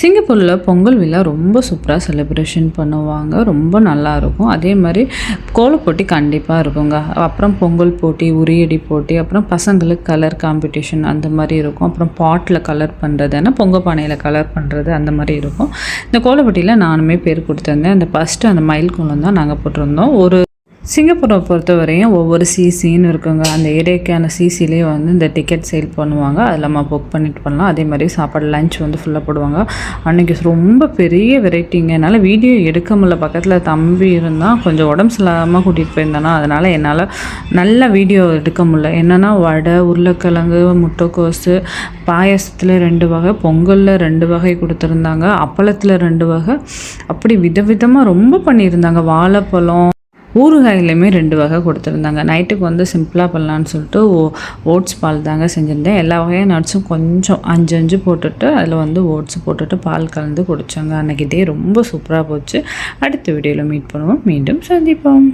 சிங்கப்பூரில் பொங்கல் விழா ரொம்ப சூப்பராக செலிப்ரேஷன் பண்ணுவாங்க. ரொம்ப நல்லாயிருக்கும் அதே மாதிரி கோலப்போட்டி கண்டிப்பாக இருக்குங்க. அப்புறம் பொங்கல் போட்டி உரியடி போட்டி அப்புறம் பசங்களுக்கு கலர் காம்படிஷன் அந்த மாதிரி இருக்கும். அப்புறம் பாட்டில் கலர் பண்ணுறது ஏன்னா பொங்கல் பானையில் கலர் பண்ணுறது அந்த மாதிரி இருக்கும். இந்த கோலப்போட்டியில் நானுமே பேர் கொடுத்துருந்தேன். அந்த ஃபஸ்ட்டு அந்த மயில் கோலம் தான் நாங்கள் போட்டிருந்தோம். ஒரு சிங்கப்பூரை பொறுத்தவரையும் ஒவ்வொரு சிசின்னு இருக்குங்க. அந்த ஏரியாக்கான சிசிலேயே வந்து இந்த டிக்கெட் சேல் பண்ணுவாங்க. அதில் நம்ம புக் பண்ணிட்டு பண்ணலாம் அதே மாதிரி சாப்பாடு லஞ்ச் வந்து ஃபுல்லாக போடுவாங்க. அன்றைக்கி ரொம்ப பெரிய வெரைட்டிங்க என்னால் வீடியோ எடுக்க முடியல. பக்கத்தில் தம்பி இருந்தால் கொஞ்சம் உடம்பு சரியில்லாமல் கூட்டிகிட்டு போயிருந்தானா. அதனால் என்னால் நல்ல வீடியோ எடுக்க முடியல. என்னென்னா வடை உருளைக்கிழங்கு முட்டைக்கோஸு பாயசத்தில் ரெண்டு வகை பொங்கலில் ரெண்டு வகை கொடுத்துருந்தாங்க. அப்பளத்தில் ரெண்டு வகை. அப்படி விதவிதமாக ரொம்ப பண்ணியிருந்தாங்க. வாழைப்பழம் ஊறுகாயிலையுமே ரெண்டு வகை கொடுத்துருந்தாங்க. நைட்டுக்கு வந்து சிம்பிளாக பண்ணலான்னு சொல்லிட்டு ஓ ஓட்ஸ் பால் தாங்க செஞ்சுருந்தேன். எல்லா வகையும் நட்ஸும் கொஞ்சம் அஞ்சு அஞ்சு போட்டுட்டு அதில் வந்து ஓட்ஸ் போட்டுட்டு பால் கலந்து குடித்தாங்க அன்றைக்கி டே ரொம்ப சூப்பராக போச்சு. அடுத்த வீடியோவில் மீட் பண்ணுவோம். மீண்டும் சந்திப்போம்.